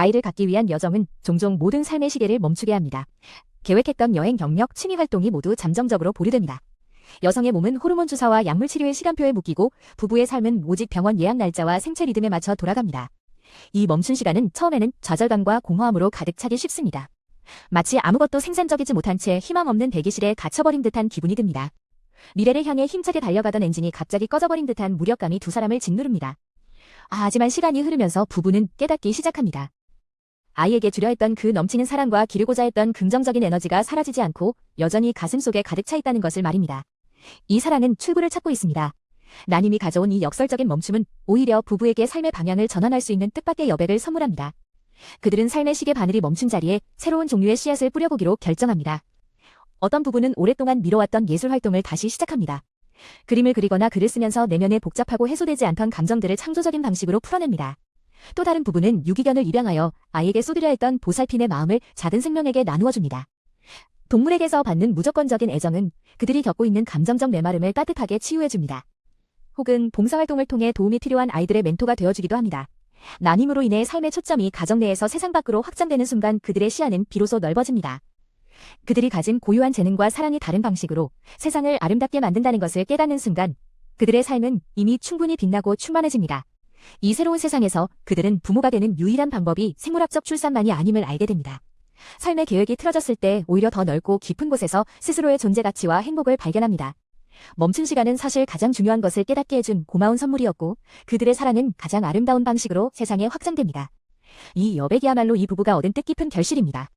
아이를 갖기 위한 여정은 종종 모든 삶의 시계를 멈추게 합니다. 계획했던 여행 경력, 취미 활동이 모두 잠정적으로 보류됩니다. 여성의 몸은 호르몬 주사와 약물 치료의 시간표에 묶이고 부부의 삶은 오직 병원 예약 날짜와 생체 리듬에 맞춰 돌아갑니다. 이 멈춘 시간은 처음에는 좌절감과 공허함으로 가득 차기 쉽습니다. 마치 아무것도 생산적이지 못한 채 희망 없는 대기실에 갇혀버린 듯한 기분이 듭니다. 미래를 향해 힘차게 달려가던 엔진이 갑자기 꺼져버린 듯한 무력감이 두 사람을 짓누릅니다. 아, 하지만 시간이 흐르면서 부부는 깨닫기 시작합니다. 아이에게 주려 했던 그 넘치는 사랑과 기르고자 했던 긍정적인 에너지가 사라지지 않고 여전히 가슴 속에 가득 차 있다는 것을 말입니다. 이 사랑은 출구를 찾고 있습니다. 나님이 가져온 이 역설적인 멈춤은 오히려 부부에게 삶의 방향을 전환할 수 있는 뜻밖의 여백을 선물합니다. 그들은 삶의 시계 바늘이 멈춘 자리에 새로운 종류의 씨앗을 뿌려보기로 결정합니다. 어떤 부부는 오랫동안 미뤄왔던 예술 활동을 다시 시작합니다. 그림을 그리거나 글을 쓰면서 내면에 복잡하고 해소되지 않던 감정들을 창조적인 방식으로 풀어냅니다. 또 다른 부부는 유기견을 입양하여 아이에게 쏟으려 했던 보살핌의 마음을 작은 생명에게 나누어 줍니다. 동물에게서 받는 무조건적인 애정은 그들이 겪고 있는 감정적 메마름을 따뜻하게 치유해 줍니다. 혹은 봉사활동을 통해 도움이 필요한 아이들의 멘토가 되어주기도 합니다. 난임으로 인해 삶의 초점이 가정 내에서 세상 밖으로 확장되는 순간 그들의 시야는 비로소 넓어집니다. 그들이 가진 고유한 재능과 사랑이 다른 방식으로 세상을 아름답게 만든다는 것을 깨닫는 순간 그들의 삶은 이미 충분히 빛나고 충만해집니다. 이 새로운 세상에서 그들은 부모가 되는 유일한 방법이 생물학적 출산만이 아님을 알게 됩니다. 삶의 계획이 틀어졌을 때 오히려 더 넓고 깊은 곳에서 스스로의 존재 가치와 행복을 발견합니다. 멈춘 시간은 사실 가장 중요한 것을 깨닫게 해준 고마운 선물이었고 그들의 사랑은 가장 아름다운 방식으로 세상에 확장됩니다. 이 여백이야말로 이 부부가 얻은 뜻깊은 결실입니다.